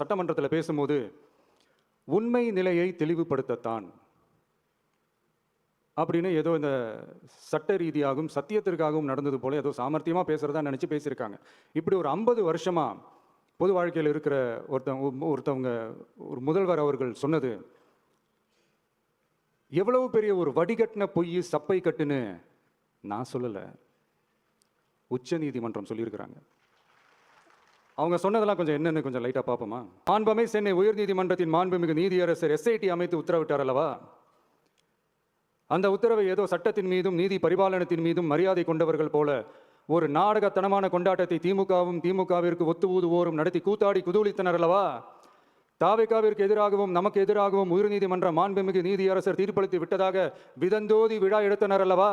சட்டமன்றத்தில் பேசும்போது உண்மை நிலையை தெளிவுபடுத்தத்தான் அப்படின்னு ஏதோ இந்த சட்ட ரீதியாகவும் சத்தியத்திற்காகவும் நடந்தது போல ஏதோ சாமர்த்தியமாக பேசுகிறதா நினச்சி பேசியிருக்காங்க. இப்படி ஒரு ஐம்பது வருஷமாக பொது வாழ்க்கையில் இருக்கிற ஒருத்தவங்க ஒருத்தவங்க ஒரு முதல்வர் அவர்கள் சொன்னது எவ்வளவு பெரிய ஒரு வடிகட்டின பொய் சப்பை கட்டுன்னு நான் சொல்லலை. உச்ச நீதிமன்றம் சொல்லியிருக்கிறாங்க. அவங்க சொன்னதெல்லாம் கொஞ்சம் என்னென்னு கொஞ்சம் லைட்டாக பார்ப்போமா? மாண்பமை சென்னை உயர்நீதிமன்றத்தின் மாண்புமிகு நீதியரசர் எஸ்ஐடி அமைத்து உத்தரவிட்டார் அல்லவா அந்த உத்தரவை ஏதோ சட்டத்தின் மீதும் நீதி பரிபாலனத்தின் மீதும் மரியாதை கொண்டவர்கள் போல ஒரு நாடகத்தனமான கொண்டாட்டத்தை திமுகவும் திமுகவிற்கு ஒத்து ஊதுவோரும் நடத்தி கூத்தாடி குதூளித்தனர் அல்லவா தாவேக்காவிற்கு எதிராகவும் நமக்கு எதிராகவும் உயர்நீதிமன்ற மாண்புமிகு நீதியரசர் தீர்ப்பளித்து விட்டதாக விதந்தோதி விழா எடுத்தனர் அல்லவா